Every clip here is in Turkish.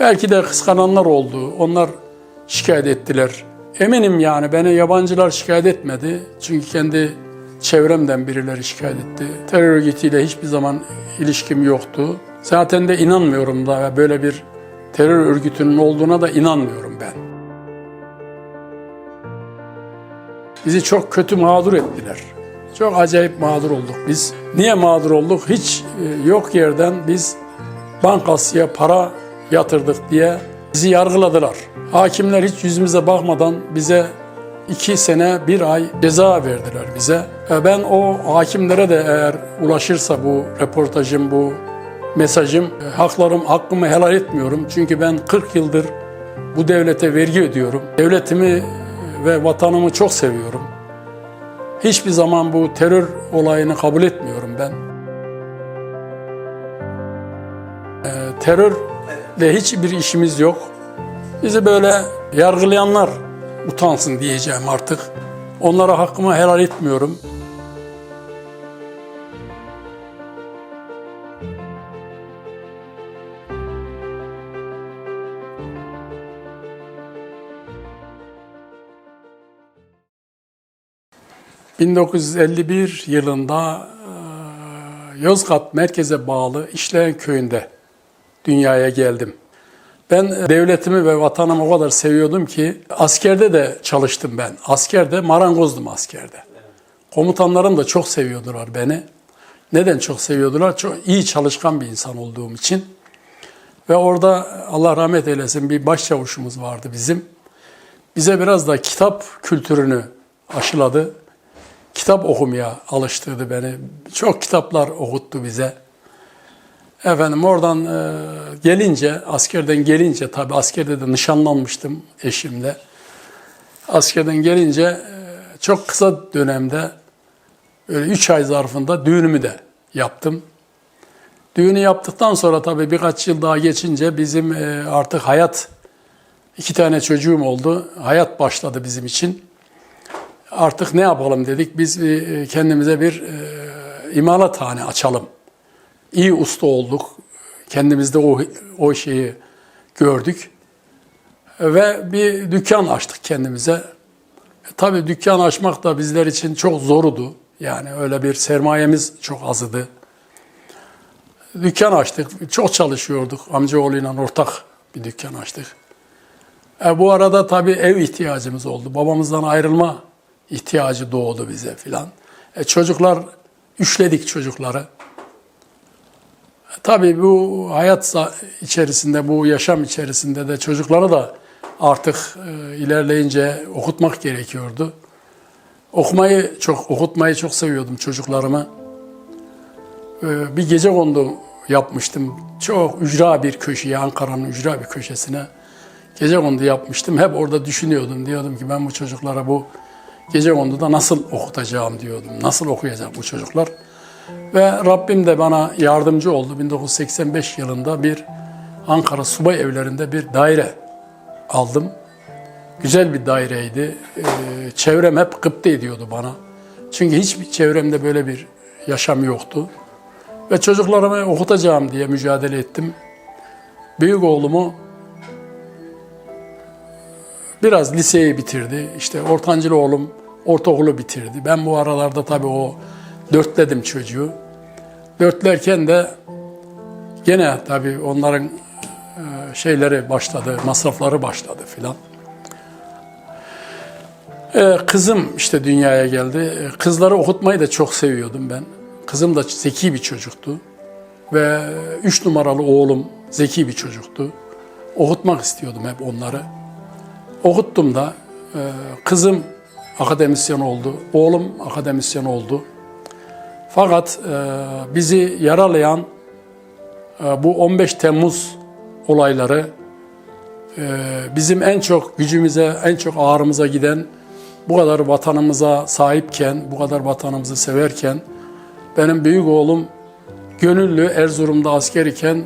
Belki de kıskananlar oldu. Onlar şikayet ettiler. Eminim yani beni yabancılar şikayet etmedi. Çünkü kendi çevremden birileri şikayet etti. Terör örgütüyle hiçbir zaman ilişkim yoktu. Zaten de inanmıyorum da böyle bir terör örgütünün olduğuna da inanmıyorum ben. Bizi çok kötü mağdur ettiler. Çok acayip mağdur olduk biz. Niye mağdur olduk? Hiç e, yok yerden biz bankasıya para yatırdık diye bizi yargıladılar. Hakimler hiç yüzümüze bakmadan bize iki sene bir ay ceza verdiler bize. E, Ben o hakimlere de eğer ulaşırsa bu reportajım, bu mesajım, e, haklarım, hakkımı helal etmiyorum. Çünkü ben 40 yıldır bu devlete vergi ödüyorum. Devletimi ve vatanımı çok seviyorum. Hiçbir zaman bu terör olayını kabul etmiyorum ben. Ee, terörle hiçbir işimiz yok. Bizi böyle yargılayanlar utansın diyeceğim artık. Onlara hakkımı helal etmiyorum. ...1951 yılında Yozgat merkeze bağlı İşleyen köyünde dünyaya geldim. Ben e, devletimi ve vatanımı o kadar seviyordum ki askerde de çalıştım ben. Askerde marangozdum askerde. Komutanlarım da çok seviyordular beni. Neden çok seviyordular? Çok iyi çalışkan bir insan olduğum için. Ve orada Allah rahmet eylesin bir başçavuşumuz vardı bizim. Bize biraz da kitap kültürünü aşıladı. Kitap okumaya alıştırdı beni. Çok kitaplar okuttu bize. Efendim oradan e, gelince, askerden gelince tabi askerde de nişanlanmıştım eşimle. Askerden gelince e, çok kısa dönemde öyle üç ay zarfında düğünümü de yaptım. Düğünü yaptıktan sonra tabii birkaç yıl daha geçince bizim e, artık hayat, iki tane çocuğum oldu. Hayat başladı bizim için. Artık ne yapalım dedik, biz e, kendimize bir e, imalathane açalım. İyi usta olduk, kendimizde o, o şeyi gördük. Ve bir dükkan açtık kendimize. E, tabii dükkan açmak da bizler için çok zorudu. Yani öyle bir sermayemiz çok azdı. Dükkan açtık, çok çalışıyorduk. Amcaoğluyla ortak bir dükkan açtık. E, bu arada tabii ev ihtiyacımız oldu. Babamızdan ayrılma ihtiyacı doğdu bize filan. E, çocuklar, üçledik çocukları. E, tabii bu hayat içerisinde, bu yaşam içerisinde de çocukları da artık e, ilerleyince okutmak gerekiyordu. Okumayı çok, okutmayı çok seviyordum çocuklarımı. Ee, bir gece kondu yapmıştım. Çok ücra bir köşeye, Ankara'nın ücra bir köşesine gece kondu yapmıştım. Hep orada düşünüyordum. Diyordum ki ben bu çocuklara bu gece konduda nasıl okutacağım diyordum. Nasıl okuyacak bu çocuklar? Ve Rabbim de bana yardımcı oldu. 1985 yılında bir Ankara subay evlerinde bir daire aldım. Güzel bir daireydi. Ee, çevrem hep gıpta ediyordu bana. Çünkü hiçbir çevremde böyle bir yaşam yoktu. Ve çocuklarımı okutacağım diye mücadele ettim. Büyük oğlumu biraz liseyi bitirdi. İşte ortancılı oğlum ortaokulu bitirdi. Ben bu aralarda tabii o dörtledim çocuğu. Dörtlerken de gene tabii onların e, şeyleri başladı, masrafları başladı filan. Ee, kızım işte dünyaya geldi. Ee, Kızları okutmayı da çok seviyordum ben. Kızım da zeki bir çocuktu. Ve üç numaralı oğlum zeki bir çocuktu. Okutmak istiyordum hep onları. Okuttum da e, kızım akademisyen oldu, oğlum akademisyen oldu. Fakat e, bizi yaralayan e, bu 15 Temmuz olayları e, bizim en çok gücümüze, en çok ağrımıza giden bu kadar vatanımıza sahipken, bu kadar vatanımızı severken benim büyük oğlum gönüllü Erzurum'da asker iken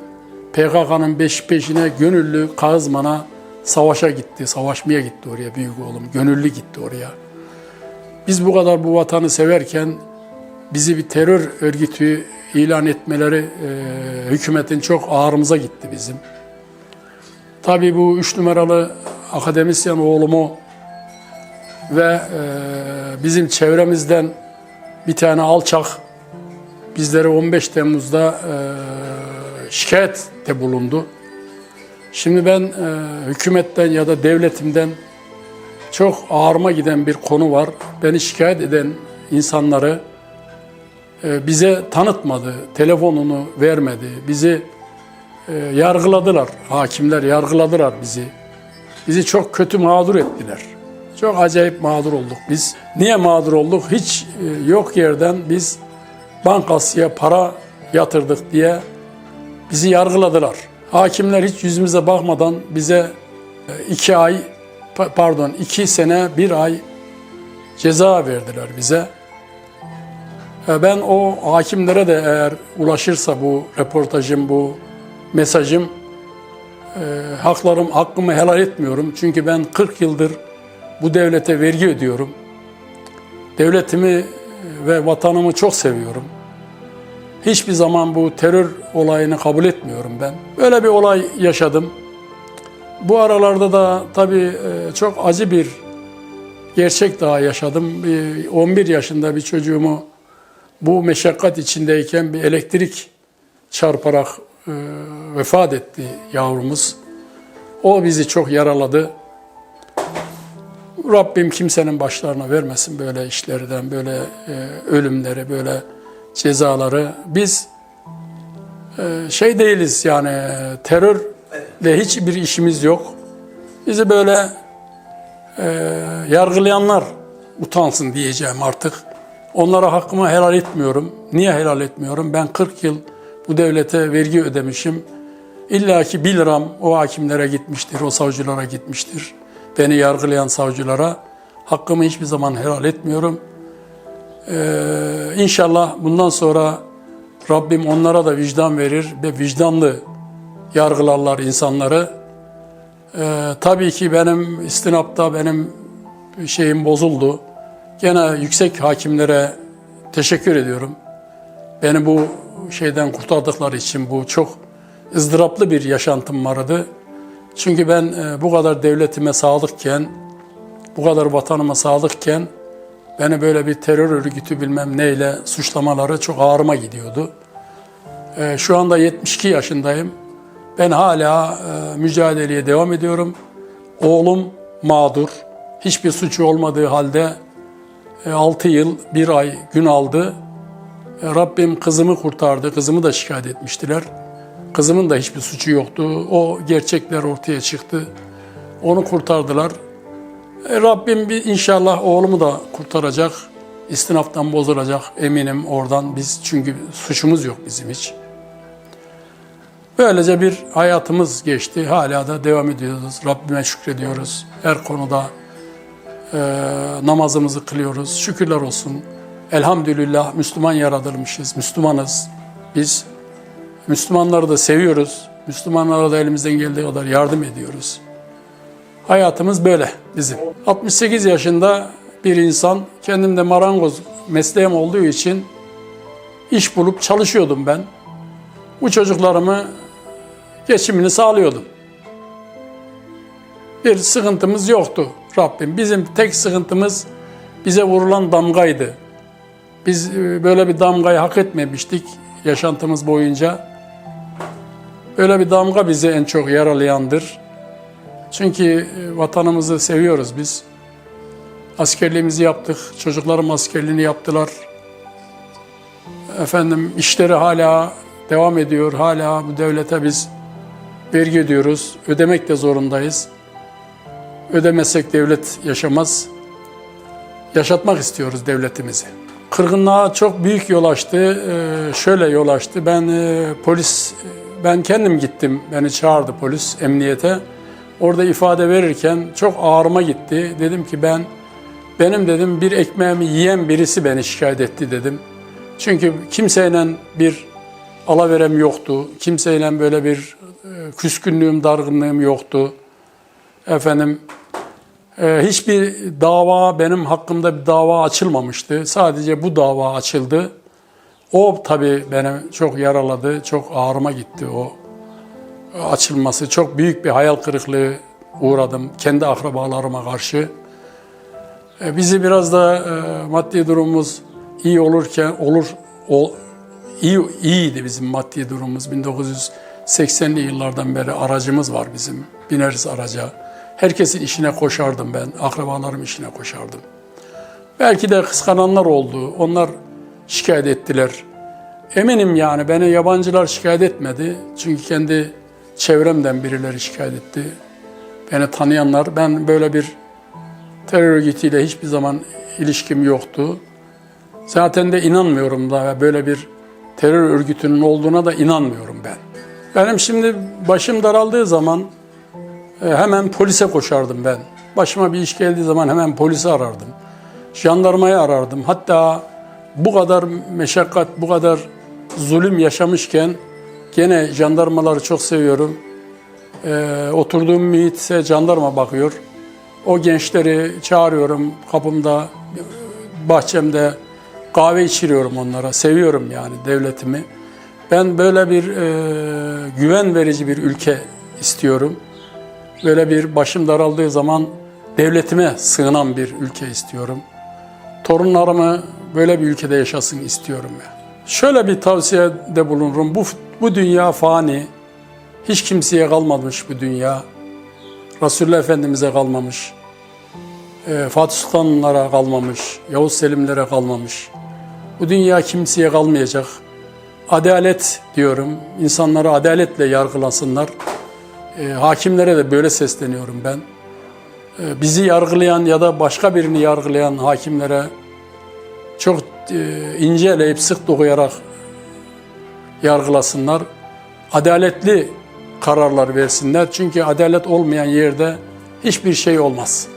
PKK'nın beş peşine gönüllü Kağızman'a savaşa gitti, savaşmaya gitti oraya büyük oğlum. Gönüllü gitti oraya. Biz bu kadar bu vatanı severken bizi bir terör örgütü ilan etmeleri e, hükümetin çok ağrımıza gitti bizim. Tabii bu üç numaralı akademisyen oğlumu ve e, bizim çevremizden bir tane alçak bizlere 15 Temmuz'da e, şikayette bulundu. Şimdi ben e, hükümetten ya da devletimden çok ağırma giden bir konu var. Beni şikayet eden insanları bize tanıtmadı, telefonunu vermedi, bizi e, yargıladılar. Hakimler yargıladılar bizi. Bizi çok kötü mağdur ettiler. Çok acayip mağdur olduk biz. Niye mağdur olduk? Hiç e, yok yerden biz bankasıya para yatırdık diye bizi yargıladılar. Hakimler hiç yüzümüze bakmadan bize e, iki ay, pa- pardon iki sene bir ay ceza verdiler bize. E, Ben o hakimlere de eğer ulaşırsa bu reportajım, bu mesajım, e, haklarım, hakkımı helal etmiyorum. Çünkü ben 40 yıldır bu devlete vergi ödüyorum. Devletimi ve vatanımı çok seviyorum. Hiçbir zaman bu terör olayını kabul etmiyorum ben. Böyle bir olay yaşadım. Bu aralarda da tabii e, çok acı bir gerçek daha yaşadım. Bir 11 yaşında bir çocuğumu bu meşakkat içindeyken bir elektrik çarparak e, vefat etti yavrumuz. O bizi çok yaraladı. Rabbim kimsenin başlarına vermesin böyle işlerden, böyle e, ölümleri, böyle cezaları. Biz e, şey değiliz yani terörle hiçbir işimiz yok. Bizi böyle e, yargılayanlar utansın diyeceğim artık. Onlara hakkımı helal etmiyorum. Niye helal etmiyorum? Ben 40 yıl bu devlete vergi ödemişim. İlla ki 1 liram o hakimlere gitmiştir, o savcılara gitmiştir. Beni yargılayan savcılara hakkımı hiçbir zaman helal etmiyorum. Ee, inşallah bundan sonra Rabbim onlara da vicdan verir ve vicdanlı yargılarlar insanları. Ee, tabii ki benim istinapta benim şeyim bozuldu. Gene yüksek hakimlere teşekkür ediyorum. Beni bu şeyden kurtardıkları için bu çok ızdıraplı bir yaşantım vardı. Çünkü ben e, bu kadar devletime sadıkken, bu kadar vatanıma sadıkken beni böyle bir terör örgütü bilmem neyle suçlamaları çok ağrıma gidiyordu. E, Şu anda 72 yaşındayım. Ben hala e, mücadeleye devam ediyorum. Oğlum mağdur. Hiçbir suçu olmadığı halde 6 yıl, 1 ay gün aldı. E, Rabbim kızımı kurtardı. Kızımı da şikayet etmiştiler. Kızımın da hiçbir suçu yoktu. O gerçekler ortaya çıktı. Onu kurtardılar. E, Rabbim bir inşallah oğlumu da kurtaracak. İstinaftan bozulacak eminim oradan. Biz çünkü suçumuz yok bizim hiç. Böylece bir hayatımız geçti. Hala da devam ediyoruz. Rabbime şükrediyoruz. Her konuda e, namazımızı kılıyoruz. Şükürler olsun. Elhamdülillah Müslüman yaratılmışız. Müslümanız. Biz Müslümanları da seviyoruz. Müslümanlara da elimizden geldiği kadar yardım ediyoruz. Hayatımız böyle bizim. 68 yaşında bir insan, kendim de marangoz mesleğim olduğu için iş bulup çalışıyordum ben. Bu çocuklarımı geçimini sağlıyordum. Bir sıkıntımız yoktu Rabbim. Bizim tek sıkıntımız bize vurulan damgaydı. Biz e, böyle bir damgayı hak etmemiştik yaşantımız boyunca. Böyle bir damga bizi en çok yaralayandır. Çünkü e, vatanımızı seviyoruz biz. Askerliğimizi yaptık, çocuklarım askerliğini yaptılar. Efendim işleri hala devam ediyor, hala bu devlete biz vergi ödüyoruz, ödemek de zorundayız. Ödemezsek devlet yaşamaz. Yaşatmak istiyoruz devletimizi. Kırgınlığa çok büyük yol açtı. Ee, şöyle yol açtı. Ben e, polis, ben kendim gittim. Beni çağırdı polis emniyete. Orada ifade verirken çok ağrıma gitti. Dedim ki ben, benim dedim bir ekmeğimi yiyen birisi beni şikayet etti dedim. Çünkü kimseyle bir alaverem yoktu. Kimseyle böyle bir e, küskünlüğüm, dargınlığım yoktu. Efendim hiçbir dava benim hakkımda bir dava açılmamıştı. Sadece bu dava açıldı. O tabii beni çok yaraladı, çok ağrıma gitti o açılması çok büyük bir hayal kırıklığı uğradım kendi akrabalarıma karşı. E, Bizi biraz da e, maddi durumumuz iyi olurken olur o iyi iyiydi bizim maddi durumumuz. 1980'li yıllardan beri aracımız var bizim. Bineriz araca. Herkesin işine koşardım ben. Akrabalarım işine koşardım. Belki de kıskananlar oldu. Onlar şikayet ettiler. Eminim yani beni yabancılar şikayet etmedi. Çünkü kendi çevremden birileri şikayet etti. Beni tanıyanlar ben böyle bir terör örgütüyle hiçbir zaman ilişkim yoktu. Zaten de inanmıyorum da böyle bir terör örgütünün olduğuna da inanmıyorum ben. Benim şimdi başım daraldığı zaman hemen polise koşardım ben. Başıma bir iş geldiği zaman hemen polisi arardım. Jandarmayı arardım. Hatta bu kadar meşakkat, bu kadar zulüm yaşamışken gene jandarmaları çok seviyorum. E, oturduğum mühitse jandarma bakıyor. O gençleri çağırıyorum kapımda, bahçemde kahve içiriyorum onlara. Seviyorum yani devletimi. Ben böyle bir e, güven verici bir ülke istiyorum. Böyle bir başım daraldığı zaman devletime sığınan bir ülke istiyorum. Torunlarımı böyle bir ülkede yaşasın istiyorum ya. Şöyle bir tavsiyede bulunurum. Bu, bu dünya fani. Hiç kimseye kalmamış bu dünya. Resulullah Efendimiz'e kalmamış. E, Fatih Sultanlara kalmamış. Yavuz Selimlere kalmamış. Bu dünya kimseye kalmayacak. Adalet diyorum. İnsanları adaletle yargılasınlar. E, hakimlere de böyle sesleniyorum ben. E, bizi yargılayan ya da başka birini yargılayan hakimlere çok e, ince eleyip sık dokuyarak yargılasınlar. Adaletli kararlar versinler. Çünkü adalet olmayan yerde hiçbir şey olmaz.